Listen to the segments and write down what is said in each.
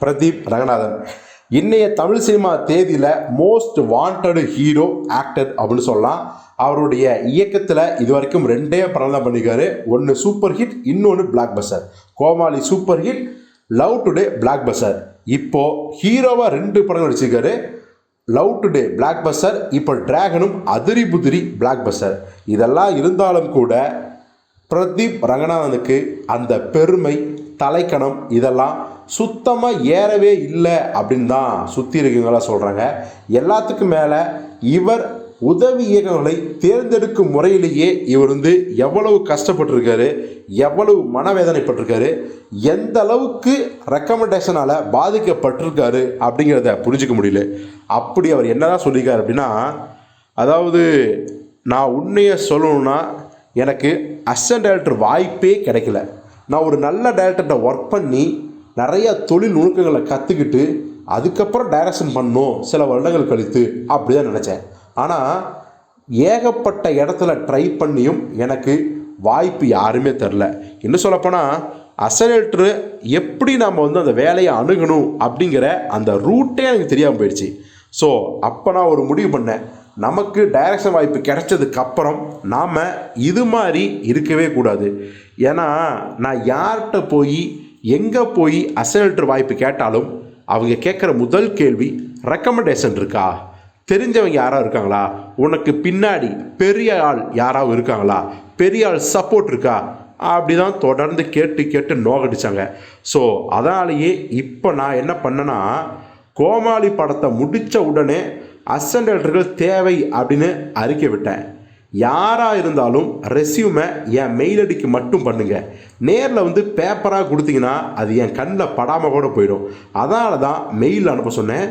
பிரதீப் ரங்கநாதன். இன்றைய தமிழ் சினிமா தேதியில் most wanted hero actor அப்படின்னு சொல்லலாம். அவருடைய இயக்கத்தில் இது வரைக்கும் ரெண்டே படம் தான் ஒன்று சூப்பர் ஹிட் இன்னொன்று blockbuster Comali super hit love today blockbuster இப்போது ஹீரோவாக ரெண்டு படம் நடிச்சிருக்காரு. லவ் டுடே பிளாக் பஸ்டர் இப்போ டிராகனும் அதிரி புதிரி பிளாக் பஸ்டர் இதெல்லாம் இருந்தாலும் கூட பிரதீப் ரங்கநாதனுக்கு அந்த பெருமை தலைக்கணம் இதெல்லாம் சுத்தமாக ஏறவே இல்லை அப்படின்னு தான் சுற்றி இருக்கவங்களாம் சொல்கிறாங்க எல்லாத்துக்கும் மேலே இவர் உதவி இயக்கங்களை தேர்ந்தெடுக்கும் முறையிலேயே இவர் வந்து எவ்வளவு கஷ்டப்பட்டிருக்காரு எவ்வளவு மனவேதனைப்பட்டிருக்காரு எந்த அளவுக்கு ரெக்கமெண்டேஷனால் பாதிக்கப்பட்டிருக்காரு அப்படிங்கிறத புரிஞ்சுக்க முடியல. அப்படி அவர் என்னதான் சொல்லியிருக்காரு அப்படின்னா அதாவது நான் உண்மையை சொல்லணும்னா எனக்கு அசன் டேரக்டர் வாய்ப்பே கிடைக்கல. நான் ஒரு நல்ல டேரக்டர்கிட்ட ஒர்க் பண்ணி நிறைய தொழில் நுணுக்கங்களை கற்றுக்கிட்டு அதுக்கப்புறம் டைரக்ஷன் பண்ணும் சில வருடங்கள் கழித்து அப்படி தான் நினச்சேன். ஆனால் ஏகப்பட்ட இடத்துல ட்ரை பண்ணியும் எனக்கு வாய்ப்பு யாருமே தெரில. இன்னும் சொல்லப்போனால் அசலேட்ரு எப்படி நம்ம வந்து அந்த வேலையை அணுகணும் அப்படிங்கிற அந்த ரூட்டே எனக்கு தெரியாமல் போயிடுச்சு. ஸோ அப்போ நான் ஒரு முடிவு பண்ணேன். நமக்கு டைரக்ஷன் வாய்ப்பு கிடைச்சதுக்கு அப்புறம் நாம் இது மாதிரி இருக்கவே கூடாது. ஏன்னா நான் யார்கிட்ட போய் எங்கே போய் அசல்ட்ரு வாய்ப்பு கேட்டாலும் அவங்க கேட்குற முதல் கேள்வி ரெக்கமெண்டேஷன் இருக்கா? தெரிஞ்சவங்க யாராவது இருக்காங்களா? உனக்கு பின்னாடி பெரிய ஆள் யாராவது இருக்காங்களா? பெரிய ஆள் சப்போர்ட் இருக்கா? அப்படி தான் தொடர்ந்து கேட்டு கேட்டு நோகடிச்சாங்க. ஸோ அதனாலேயே இப்போ நான் என்ன பண்ணேன்னா கோமாளி படத்தை முடித்த உடனே அசன்டல்டர்கள் தேவை அப்படின்னு அறிக்கை விட்டேன். யாராக இருந்தாலும் ரெஸ்யூமை என் மெயில் அடிக்கு மட்டும் பண்ணுங்கள் நேரில் வந்து பேப்பராக கொடுத்தீங்கன்னா அது என் கண்ணில் படாமல் கூட போயிடும். அதனால தான் மெயில் அனுப்ப சொன்னேன்.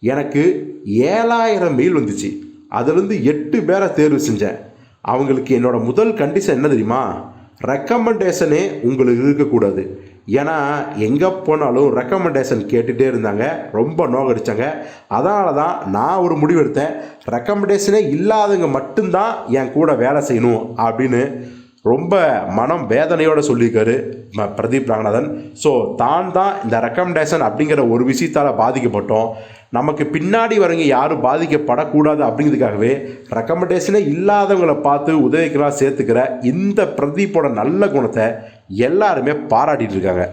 எனக்கு ஏழாயிரம் மெயில் வந்துச்சு. அதுலேருந்து எட்டு பேரை தேர்வு செஞ்சேன். அவங்களுக்கு என்னோடய முதல் கண்டிஷன் என்ன தெரியுமா? ரெக்கமெண்டேஷனே உங்களுக்கு இருக்கக்கூடாது. ஏன்னா எங்கே போனாலும் ரெக்கமெண்டேஷன் கேட்டுகிட்டே இருந்தாங்க. ரொம்ப நோகடிச்சாங்க. அதனால தான் நான் ஒரு முடிவு எடுத்தேன் ரெக்கமெண்டேஷனே இல்லாதவங்க மட்டும்தான் என் கூட வேலை செய்யணும் அப்படின்னு ரொம்ப மனம் வேதனையோடு சொல்லியிருக்காரு பிரதீப் ரங்கநாதன். ஸோ தான் தான் இந்த ரெக்கமெண்டேஷன் அப்படிங்கிற ஒரு விஷயத்தால் பாதிக்கப்பட்டோம். நமக்கு பின்னாடி வரவங்க யாரும் பாதிக்கப்படக்கூடாது அப்படிங்கிறதுக்காகவே ரெக்கமெண்டேஷனே இல்லாதவங்களை பார்த்து உதவிக்கெல்லாம் சேர்த்துக்கிற இந்த பிரதீப்போட நல்ல குணத்தை எல்லாருமே பாராட்டிட்டு இருக்காங்க.